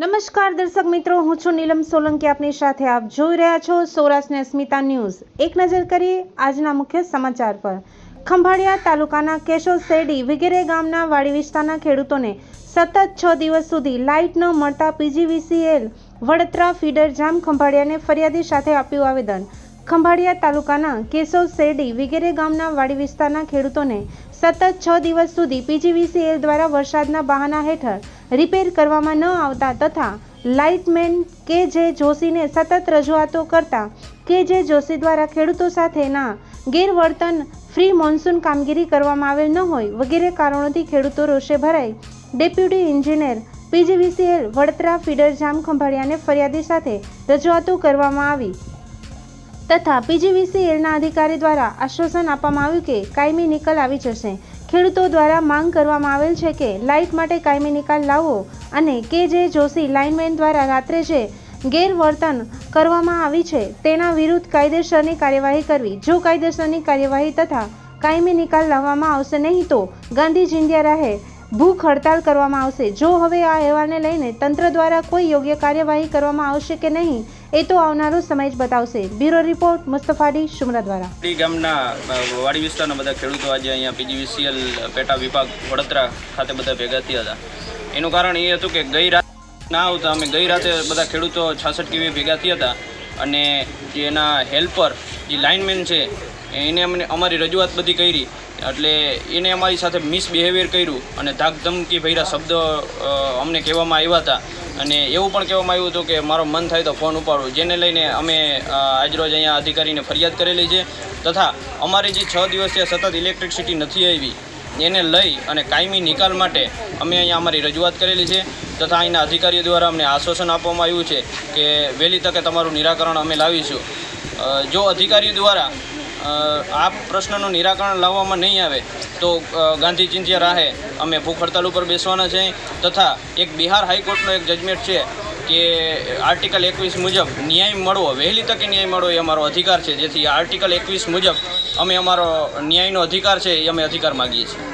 નમસ્કાર દર્શક મિત્રો, હું છું નીલમ સોલંકી. આપની સાથે આપ જોઈ રહ્યા છો સૌરાષ્ટ્ર સ્મિતા ન્યૂઝ. એક નજર કરીએ આજના મુખ્ય સમાચાર પર. ખંભાળિયા તાલુકાના કેશોદ શેરડી વગેરે ગામના વાડી વિસ્તારના ખેડૂતોને સતત છ દિવસ સુધી લાઇટ ન મળતા પીજીવીસીએલ વડતરા ફીડર જામ ખંભાળિયાને ફરિયાદી સાથે આપ્યું આવેદન. ખંભાળિયા તાલુકાના કેશવ શેરડી વગેરે ગામના વાડી વિસ્તારના ખેડૂતોને સતત છ દિવસ સુધી પીજીવીસીએલ દ્વારા વરસાદના બહાના હેઠળ રિપેર કરવામાં ન આવતા તથા લાઇટમેન કે જે જોશીને સતત રજૂઆતો કરતા, કે જે જોશી દ્વારા ખેડૂતો સાથેના ગેરવર્તન ફ્રી મોન્સૂન કામગીરી કરવામાં આવેલ ન હોય વગેરે કારણોથી ખેડૂતો રોષે ભરાઈ. Deputy engineer PGVCL Vadatra feeder જામ ખંભાળિયાને ફરિયાદી સાથે રજૂઆતો કરવામાં આવી. તથા પીજીવીસીએલના અધિકારી દ્વારા આશ્વાસન આપવામાં આવ્યું કે કાયમી નિકલ આવી જશે. ખેડૂતો દ્વારા માંગ કરવામાં આવેલ છે કે લાઇટ માટે કાયમી નિકાલ લાવવો અને કે જે જોશી લાઇનમેન દ્વારા રાત્રે જે ગેરવર્તન કરવામાં આવી છે તેના વિરુદ્ધ કાયદેસરની કાર્યવાહી કરવી. જો કાયદેસરની કાર્યવાહી તથા કાયમી નિકાલ લાવવામાં આવશે નહીં તો ગાંધી જિંદિયા રાહે. ભૂખ હડતાલ કરવામાં આવશે. જો હવે આ અહેવાલને લઈને તંત્ર દ્વારા કોઈ યોગ્ય કાર્યવાહી કરવામાં આવશે કે નહીં, એ તો આવનારો સમય જ બતાવશે. બ્યુરો રિપોર્ટ, મુસ્તફાડી, શુમરા દ્વારા. ગામના વાડી વિસ્તારના બધા ખેડૂતો આજે અહીંયા પીજીવીસીએલ પેટા વિભાગ, વડોદરા ખાતે બધા ભેગા થયા હતા. એનું કારણ એ હતું કે ગઈ રાત ના આવતા અમે ગઈ રાતે બધા ખેડૂતો છાસઠ કેવી ભેગા થયા હતા અને જે એના હેલ્પર, જે લાઇનમેન છે એને અમને અમારી રજૂઆત બધી કરી. એટલે એને અમારી સાથે મિસબિહેવિયર કર્યું અને ધાક ધમકી ભર્યા શબ્દો અમને કહેવામાં આવ્યા હતા. અને એવું પણ કહેવામાં આવ્યું હતું કે મારો મન થાય તો ફોન ઉપાડું. જેને લઈને અમે આજરોજ અહીંયા અધિકારીને ફરિયાદ કરેલી છે. તથા અમારી જે છ દિવસથી સતત ઇલેક્ટ્રિસિટી નથી આવી, એને લઈ અને કાયમી નિકાલ માટે અમે અહીંયા અમારી રજૂઆત કરેલી છે. તથા અહીંના અધિકારીઓ દ્વારા અમને આશ્વાસન આપવામાં આવ્યું છે કે વહેલી તકે તમારું નિરાકરણ અમે લાવીશું. જો અધિકારીઓ દ્વારા આ પ્રશ્નનું નિરાકરણ લાવવામાં નહીં આવે તો ગાંધી ચિંધ્યા રાહે અમે ભૂખ હડતાલ ઉપર બેસવાના છે. તથા એક બિહાર હાઈકોર્ટનો એક જજમેન્ટ છે કે આર્ટિકલ એકવીસ મુજબ ન્યાય મળવો, વહેલી તકે ન્યાય મળવો એ અમારો અધિકાર છે. જેથી આર્ટિકલ એકવીસ મુજબ અમે અમારો ન્યાયનો અધિકાર છે એ અમે અધિકાર માગીએ છીએ.